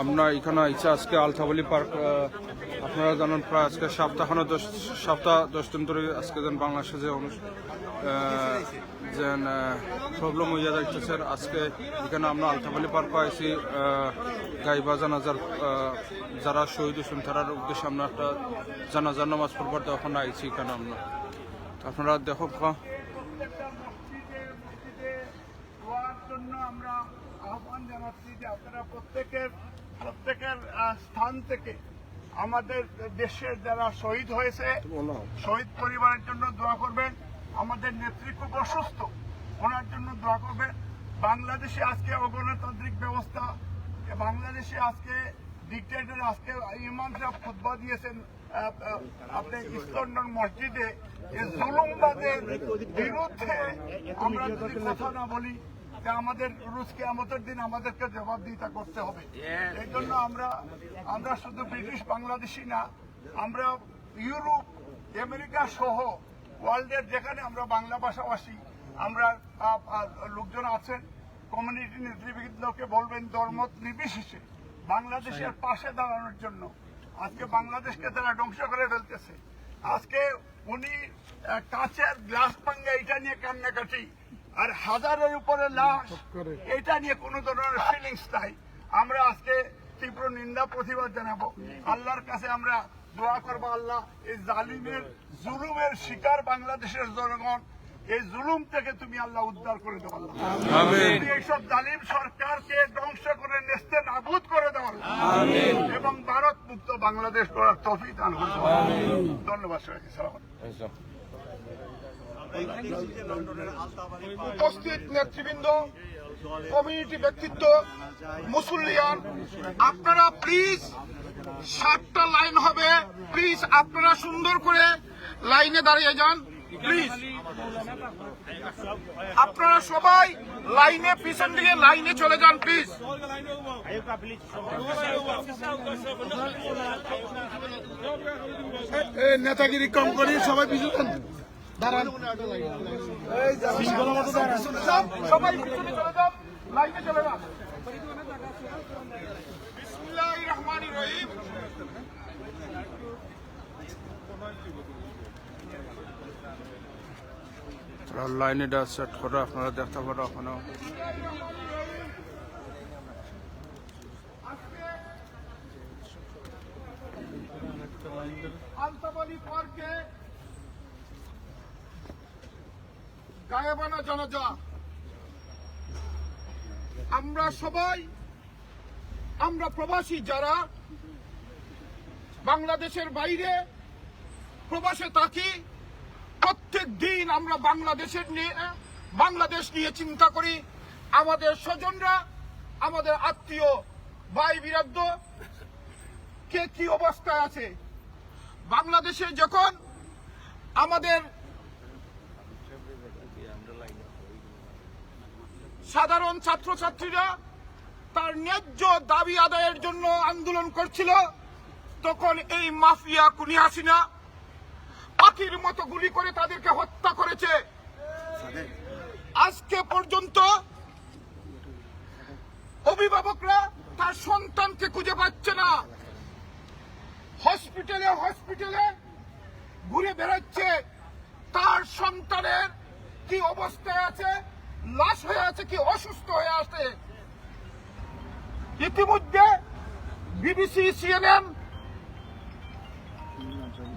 আমরা এখানে আইসা আজকে আলথাবলি পার্ক আপনারা জানেন প্রায় আজকে সপ্তাহ দশ দিন ধরে আজকে যেন বাংলাদেশে যে যেন প্রবলেম হইয়া যাইতেছে আজকে এখানে আমরা আলথাবলি পার্ক আইসি গাইবা জানাজার যারা শহীদ হয়েছেন তারার উদ্দেশ্যে আমরা একটা জানাজার নামাজ পড়বার তখন আইসি এখানে আমরা। আপনারা দেখো জন্য আমরা আহ্বান জানাচ্ছি যে আপনারা প্রত্যেকের প্রত্যেকের স্থান থেকে আমাদের দেশের যারা শহীদ হয়েছে শহীদ পরিবারের জন্য দোয়া করবেন, আমাদের খুব অসুস্থ, ওনার জন্য দোয়া করবেন। বাংলাদেশে আজকে অগণতান্ত্রিক ব্যবস্থা বাংলাদেশে আজকে ডিক্টেটর আজকে ইমাম সাহেব খুতবা দিয়েছেন আহ, আহ, আপনি ইস্কন্ডন মসজিদে জুলুমবাদের বিরুদ্ধে আমরা যদি কথা না বলি আমাদের রুশকে আমাদের দিন আমাদেরকে জবাব জবাবদিহিতা করতে হবে। এই জন্য আমরা আমরা শুধু ব্রিটিশ বাংলাদেশি না আমরা ইউরোপ আমেরিকা সহ ওয়ার্ল্ডের যেখানে আমরা বাংলা ভাষাভাষী আমরা লোকজন আছেন কমিউনিটি নেতৃবৃন্দকে বলবেন ধর্ম নির্বিশেষে বাংলাদেশের পাশে দাঁড়ানোর জন্য। আজকে বাংলাদেশকে তারা ধ্বংস করে ফেলতেছে। আজকে উনি কাচের গ্লাস ভাঙ্গা এটা নিয়ে কান্নাকাটি আর হাজারের উপরে লাশ এটা নিয়ে কোনো ধরনের ফিলিংস নাই। আমরা আজকে তীব্র নিন্দা প্রতিবাদ জানাব। আল্লাহর কাছে আমরা দোয়া করব আল্লাহ এই জালিমের জুলুমের শিকার বাংলাদেশের জনগণ এই জুলুম থেকে তুমি আল্লাহ উদ্ধার করে। তুমি এইসব জালিম সরকারকে ধ্বংস করে নেস্তে নাবুদ করে দেওয়ার এবং ভারত মুক্ত বাংলাদেশ করার তফিক দান ধন্যবাদ সবাইকে সালাম উপস্থিত নেতৃবৃন্দ কমিউনিটি ব্যক্তিত্ব মুসল্লিয়ান আপনারা প্লিজ সাতটা লাইন হবে। প্লিজ আপনারা সুন্দর করে লাইনে দাঁড়িয়ে যান। প্লিজ আপনারা সবাই লাইনে পিছন দিকে লাইনে চলে যান প্লিজ নেতাগিরি কম করি সবাই পিছন যান। দাঁড়ান। সবাই পিছনে চলে যান লাইনে চলে যান। বিসমিল্লাহির রহিম লাইনেটা সেট করে আপনারা দেখতে পারো ওখানে গায়েবানা আমরা সবাই, আমরা প্রবাসী যারা বাংলাদেশের বাইরে প্রবাসে থাকি আমরা বাংলাদেশের নিয়ে, বাংলাদেশ নিয়ে চিন্তা করি। আমাদের স্বজনরা, আমাদের আত্মীয় ভাই বিরাদ্দ কে কি অবস্থায় আছে? বাংলাদেশে যখন আমাদের সাধারণ ছাত্রছাত্রীরা তার ন্যায্য দাবি আদায়ের জন্য আন্দোলন করছিল, তখন এই মাফিয়া কুনি হাসিনা পাখির মতো গুলি করে তাদেরকে হত্যা করেছে। আজকে পর্যন্ত অভিভাবকরা তার সন্তানকে খুঁজে পাচ্ছে না। হসপিটালে হসপিটালে ঘুরে বেড়াচ্ছে। তার সন্তানের কি অবস্থায় আছে, লাশ হয়ে আছে কি, অসুস্থ হয়ে আছে? ইতিমধ্যে বিবিসি, সিএনএন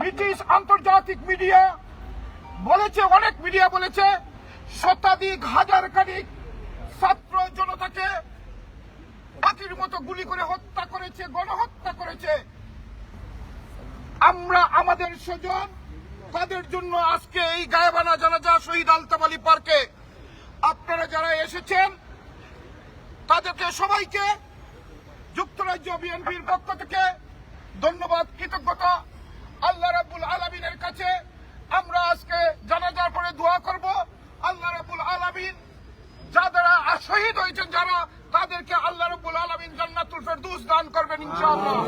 ব্রিটিশ আন্তর্জাতিক মিডিয়া বলেছে, অনেক মিডিয়া বলেছে, শতাধিক হাজার খানিক ছাত্র জনতাকে পাখির মতো গুলি করে হত্যা করেছে, গণহত্যা করেছে। আমরা, আমাদের স্বজন, তাদের জন্য আজকে এই গায়েবানা জানাজা শহীদ আলতাব আলী পার্কে আপনারা যারা এসেছেন, তাদেরকে সবাইকে যুক্তরাজ্য বিএনপির পক্ষ থেকে ধন্যবাদ, কৃতজ্ঞতা আল্লাহ রাবুল আলমিনের কাছে আমরা আজকে জানাজার পরে দোয়া করব। আল্লাহ রাবুল আলমিন যারা শহীদ হয়েছেন, যারা তাদেরকে আল্লাহ রবুল আলমিন জান্নাতুল ফেরদুস দান করবেন ইনশাআল্লাহ।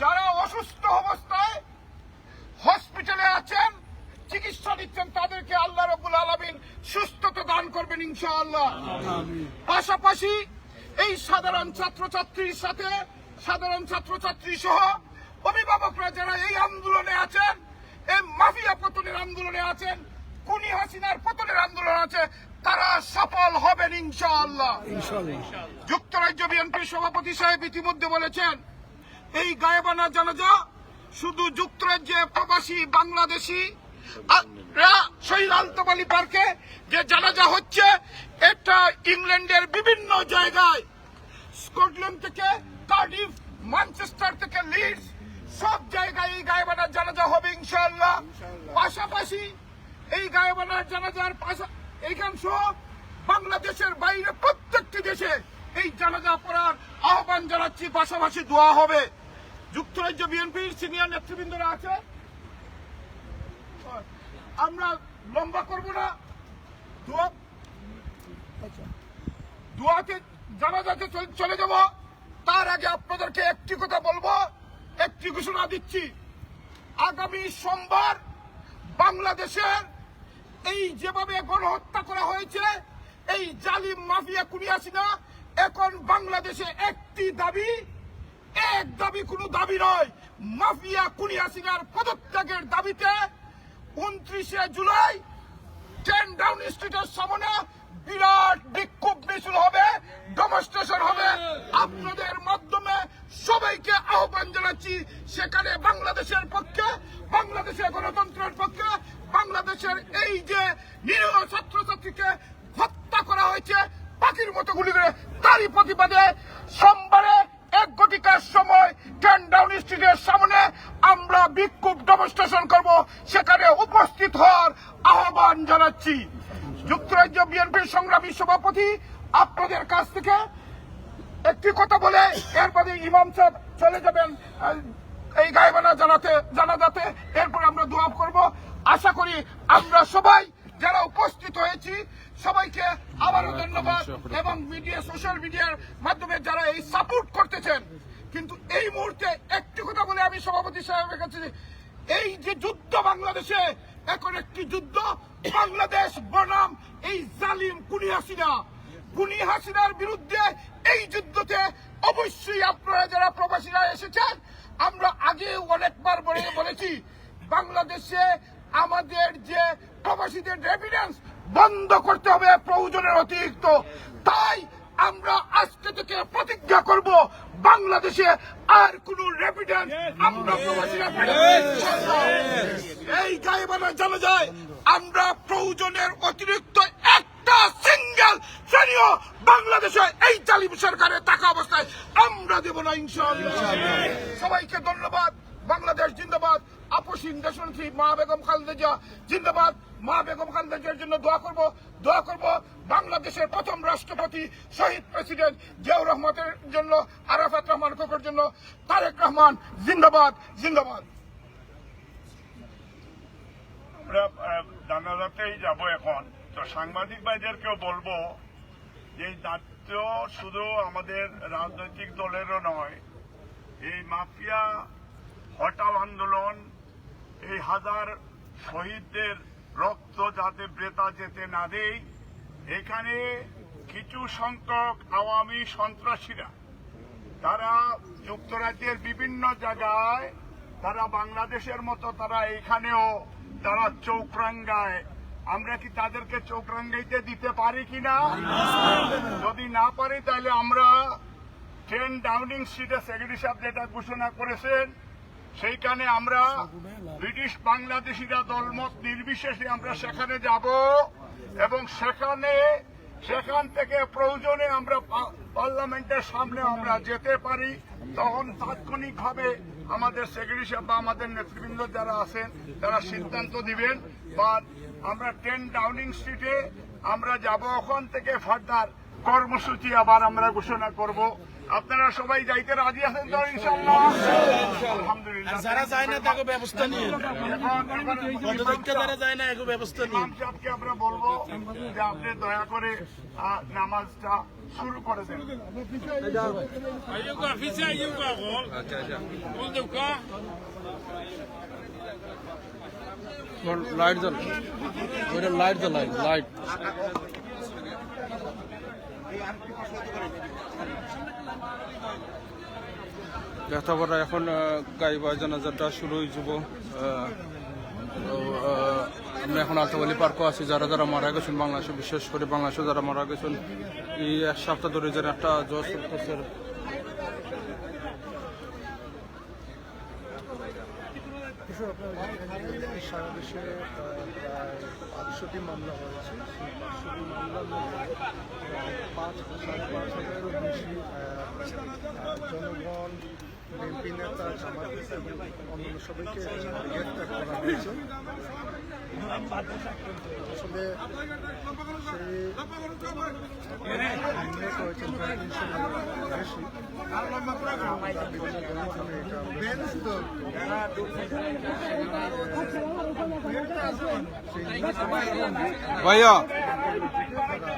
যারা অসুস্থ অবস্থায় হসপিটালে আছেন, চিকিৎসা নিচ্ছেন, তাদেরকে আল্লাহ রবুল আলমিন সুস্থতা দান করবেন ইনশাআল্লাহ। পাশাপাশি এই সাধারণ ছাত্রছাত্রীর সাথে, সাধারণ ছাত্রছাত্রী সহ অভিভাবকরা যারা এই আন্দোলনে আছেন এই মাফিয়া পতনের আন্দোলনে আছেন কুনি হাসিনার পতনের আন্দোলন আছে তারা সফল হবেন ইনশাআল্লাহ। যুক্তরাজ্য বিএনপির সভাপতি সাহেব ইতিমধ্যে বলেছেন এই গায়েবানা জানাজা শুধু যুক্তরাজ্যে প্রবাসী বাংলাদেশি শহীদ পার্কে যে জানাজা হচ্ছে এটা ইংল্যান্ডের বিভিন্ন জায়গায়। স্কটল্যান্ড থেকে কার্ডিফ ম্যানচেস্টার থেকে লিডস সব জায়গায় এই গায়েবানার জানাজা হবে ইনশাআল্লাহ। পাশাপাশি এই গায়েবানার জানাজার পাশা এইখান সহ বাংলাদেশের বাইরে প্রত্যেকটি দেশে এই জানাজা পড়ার আহ্বান জানাচ্ছি। পাশাপাশি দোয়া হবে। যুক্তরাজ্য বিএনপির সিনিয়র নেতৃবৃন্দরা আছে। আমরা লম্বা করব না। দোয়া দোয়াতে জানাজাতে চলে যাব। তার আগে আপনাদেরকে একটি কথা বলব। একটি ঘোষণা দিচ্ছি। আগামী সোমবার বাংলাদেশের এই যেভাবে গণহত্যা করা হয়েছে, এই জালিম মাফিয়া কুনিয়াসিনা, এখন বাংলাদেশে একটি দাবি, এক দাবি কোনো দাবি নয়। মাফিয়া কুনিয়াসিনার পদত্যাগের দাবিতে উনত্রিশে জুলাই টেন ডাউন স্ট্রিটের সামনে বিরাট বিক্ষোভ মিছিল হবে, ডেমনস্ট্রেশন হবে। আপনাদের মাধ্যমে সবাইকে আহ্বান জানাচ্ছি সেখানে বাংলাদেশের পক্ষে, বাংলাদেশের গণতন্ত্রের পক্ষে, বাংলাদেশের এই যে নিরীহ ছাত্রছাত্রীকে হত্যা করা হয়েছে, পাখির মতো গুলি করে তারই প্রতিবাদে সোমবারে এক ঘটিকার সময় টেন ডাউন স্ট্রিটের সামনে আমরা বিক্ষোভ ডেমনস্ট্রেশন করব, সেখানে উপস্থিত হওয়ার আহ্বান জানাচ্ছি। যুক্তরাজ্য বিএনপির সংগ্রামী সভাপতি, আপনাদের কাছ থেকে একটি কথা বলে এরপরে ইমাম সাহেব চলে যাবেন এই গায়বানা জানাতে জানা জানাজাতে। এরপর আমরা দোয়া করব। আশা করি আমরা সবাই যারা উপস্থিত হয়েছি সবাইকে আবারও ধন্যবাদ এবং মিডিয়া সোশ্যাল মিডিয়ার মাধ্যমে যারা এই সাপোর্ট করতেছেন কিন্তু এই মুহূর্তে একটি কথা বলে আমি সভাপতি সাহেবের কাছে এই যে যুদ্ধ বাংলাদেশে এখন একটি যুদ্ধ বাংলাদেশ বনাম এই জালিম কুনি হাসিনা হাসিনার বিরুদ্ধে এই যুদ্ধতে অবশ্যই আপনারা যারা প্রবাসীরা এসেছেন আমরা আগে অনেকবার বলে বলেছি বাংলাদেশে আমাদের যে প্রবাসীদের রেভিডেন্স বন্ধ করতে হবে প্রয়োজনের অতিরিক্ত। তাই আমরা আজকে থেকে প্রতিজ্ঞা করব বাংলাদেশে আর কোন রেভিডেন্স আমরা প্রবাসীরা এই গায়েবানা জানা যায় আমরা প্রয়োজনের অতিরিক্ত একটা সিঙ্গেল শ্রেণীয় বাংলাদেশে এই জালিম সরকারের টাকা অবস্থায় আমরা দেব না ইনশাআল্লাহ। সবাইকে ধন্যবাদ। বাংলাদেশ জিন্দাবাদ। আপসীন মা বেগম খালেদা জিন্দাবাদ। মা বেগম জন্য দোয়া করব। দোয়া করব বাংলাদেশের প্রথম রাষ্ট্রপতি শহীদ প্রেসিডেন্ট জিয়াউর রহমানের জন্য আরাফাত রহমান কোকর জন্য তারেক রহমান জিন্দাবাদ জিন্দাবাদ। আমরা জানাজাতেই যাব এখন। তো সাংবাদিক ভাইদেরকেও বলব যে দায়িত্ব শুধু আমাদের রাজনৈতিক দলেরও নয়, এই মাফিয়া হটাও আন্দোলন, এই হাজার শহীদদের রক্ত যাতে ব্রেতা যেতে না দেয় এখানে কিছু সংখ্যক আওয়ামী সন্ত্রাসীরা, তারা যুক্তরাজ্যের বিভিন্ন জায়গায়, তারা বাংলাদেশের মতো তারা এখানেও তারা চৌকরাঙ্গায় আমরা কি তাদেরকে চৌকরাঙ্গাইতে দিতে পারি কিনা? যদি না পারি, তাহলে আমরা ট্রেন ডাউনিং স্ট্রিটে সেক্রেটারি সাহেব যেটা ঘোষণা করেছেন, সেইখানে আমরা ব্রিটিশ বাংলাদেশিরা দলমত নির্বিশেষে আমরা সেখানে যাব এবং সেখানে, সেখান থেকে প্রয়োজনে আমরা পার্লামেন্টের সামনে আমরা যেতে পারি। তখন তাৎক্ষণিকভাবে আমাদের সেক্রেটারি সাহেব বা আমাদের নেতৃবৃন্দ যারা আছেন, তারা সিদ্ধান্ত দিবেন। বা আমরা টেন ডাউনিং স্ট্রিটে আমরা যাব ওখান থেকে ফার্দার কর্মসূচি আবার আমরা ঘোষণা করব। আপনারা সবাই যাইতে রাজি আছেন তো ইনশাল্লাহ আলহামদুলিল্লাহ। যারা যায় না তাকে ব্যবস্থা নিয়ে। যারা যায় না একে ব্যবস্থা নিয়ে। সাহেবকে আমরা বলব যে আপনি দয়া করে নামাজটা শুরু করে দেন. আচ্ছা আচ্ছা। Uka. লাইট জ্বল। ওইটা লাইট লাইট এখন গাইবা জানাজাটা শুরু হয়ে যাব। আমরা এখন আলতাবালি পার্কও আছি, যারা যারা মারা গেছেন বাংলাদেশে, বিশেষ করে বাংলাদেশে যারা মারা গেছেন, এই এক সপ্তাহ ধরে যেন একটা জ্বর আপনার সারা দেশে পাঁচশোটি মামলা হয়েছে। সেই পাঁচশোটি মামলার মধ্যে পাঁচ সাড়ে পাঁচ হাজারেরও বেশি জনগণ এমপি নেতা জামাত এবং অন্যান্য সবাইকে গ্রেফতার করা হয়েছে। আসলে সেই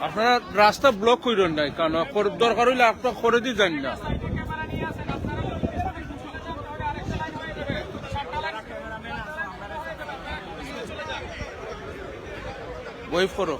আপনারা রাস্তা ব্লক করেন নাই কারণ দরকার হইলে আপনার করে দিয়ে যান না। বই করো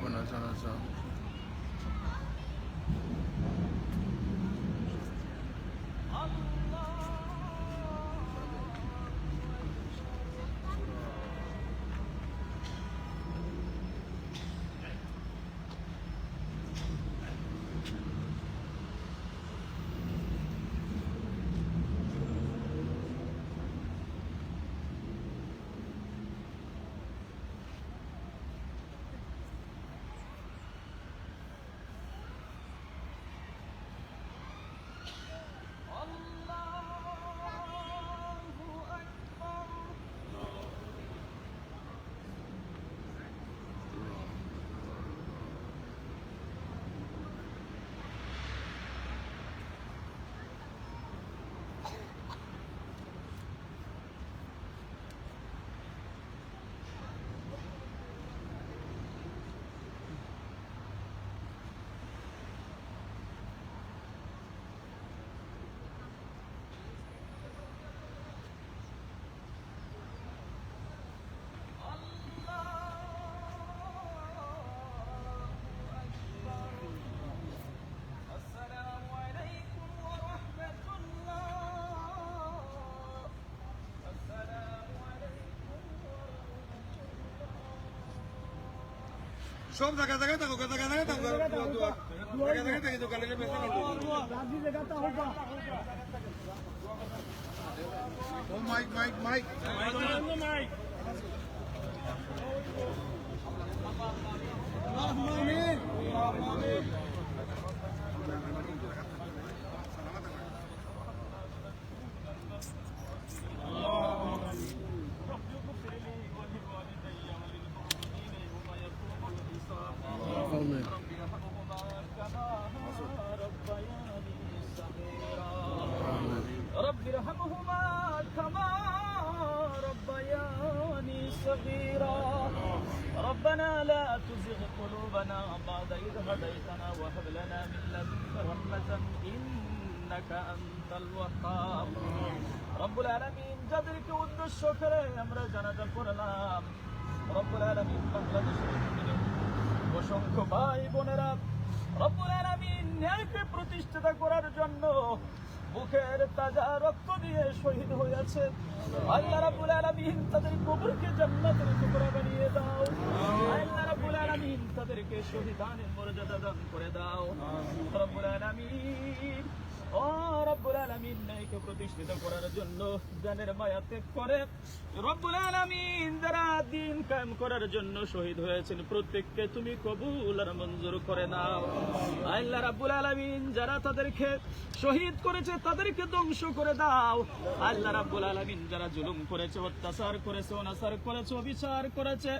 Bueno, eso no সব জায়গা জায়গায় থাকো জায়গা জায়গায় থাকো, জায়গায় জায়গায় থাকি দোকানে ও মাইক মাইক মাইক। رب تزغ قلوبنا بعد إذ هديتنا وهب لنا من لدنك رحمة إنك أنت الوهاب رب العالمين যাদেরকে উদ্দেশ্য করে আমরা জানাজা করলাম রব্বুল আলামিন বাংলাদেশের জমিনে অসংখ্য ভাই বোনেরা রব্বুল আলামিন ন্যায়কে প্রতিষ্ঠিত করার জন্য বুকের তাজা রক্ত দিয়ে শহীদ হয়েছে আল্লাহ রাব্বুল আলামিন তাদের কবরকে জান্নাতের টুকরা বানিয়ে দাও আল্লাহ রাব্বুল আলামিন তাদেরকে শহীদানের মর্যাদা দান করে দাও। রব্বুল আলামিন ও রব্বুল আলামিন ন্যায়কে প্রতিষ্ঠিত করার জন্য জানের মায়া ত্যাগ করে। রব্বুল আলামিন যারা দিন কায়েম করার জন্য শহীদ হয়েছেন প্রত্যেককে তুমি কবুল আর মঞ্জুর করে নাও। আল্লাহ রাব্বুল আলামিন যারা তাদেরকে শহীদ করেছে তাদেরকে ধ্বংস করে দাও। আল্লাহ রাব্বুল আলামিন যারা জুলুম করেছে অত্যাচার করেছে অনাচার করেছে অবিচার করেছে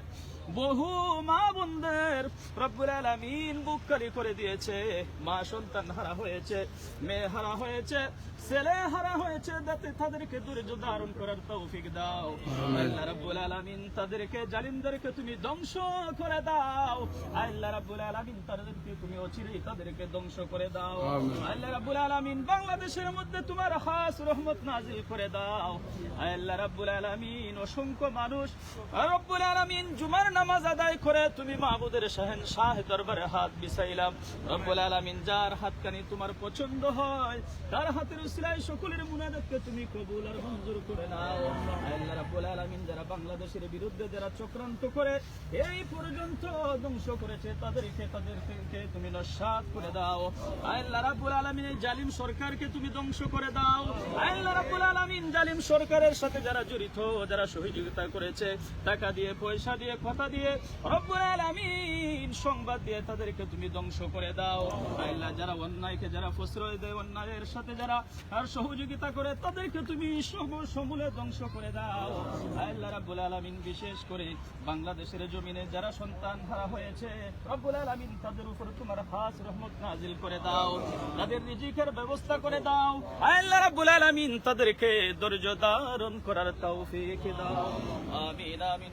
বহু মা বোনদের রব্বুল আলামিন বুককারি করে দিয়েছে। মা সন্তান হারা হয়েছে মেয়ে হারা হয়েছে ছেলে হারা হয়েছে যাতে তাদেরকে ধৈর্য ধারণ করার তৌফিক দাও। আল্লাহ রাব্বুল আলামিন তাদেরকে জালিমদেরকে তুমি ধ্বংস করে দাও। আল্লাহ রাব্বুল আলামিন তাদেরকে তুমি অচিরেই তাদেরকে ধ্বংস করে দাও। আল্লাহ রাব্বুল আলামিন বাংলাদেশের মধ্যে তোমার খাস রহমত নাজিল করে দাও। আল্লাহ রাব্বুল আলামিন অসংখ্য মানুষ রব্বুল আলামিন জুমার নামাজ আদায় করে তুমি মাহবুদের শাহেন শাহ দরবারে হাত বিছাইলাম। রব্বুল আলামিন যার হাতখানি তোমার পছন্দ হয়, তার হাতের উসিলায় সকলের মুনাজাতকে তুমি কবুল আর মঞ্জুর করে নাও। আল্লাহ রাব্বুল আলামিন যারা বাংলাদেশের বিরুদ্ধে যারা চক্রান্ত করে, এই পর্যন্ত ধ্বংস করেছে, তাদেরকে তাদেরকে তুমি নস্বাত করে দাও। আল্লাহ রাব্বুল আলামিন এই জালিম সরকারকে তুমি ধ্বংস করে দাও। আল্লাহ রাব্বুল আলামিন জালিম সরকারের সাথে যারা জড়িত, যারা সহযোগিতা করেছে, টাকা দিয়ে, পয়সা দিয়ে, কথা দিয়ে রব্বুল আলামিন, সংবাদ দিয়ে তাদেরকে তুমি ধ্বংস করে দাও। আল্লাহ যারা অন্যায়কে যারা প্রশ্রয় দেয়, অন্যায়ের সাথে যারা আর সহযোগিতা করে, তাদেরকে তুমি সমূলে ধ্বংস করে দাও। আল্লাহ রাব্বুল আলামিন, বিশেষ করে বাংলাদেশের জমিনে যারা সন্তান হারা হয়েছে, রব্বুল আলামিন তাদের উপর তোমার খাস রহমত নাজিল করে দাও। তাদের রিজিকের ব্যবস্থা করে দাও। আল্লাহ রাব্বুল আলামিন তাদেরকে ধৈর্য ধারণ করার তৌফিক দাও। আমিন আমিন।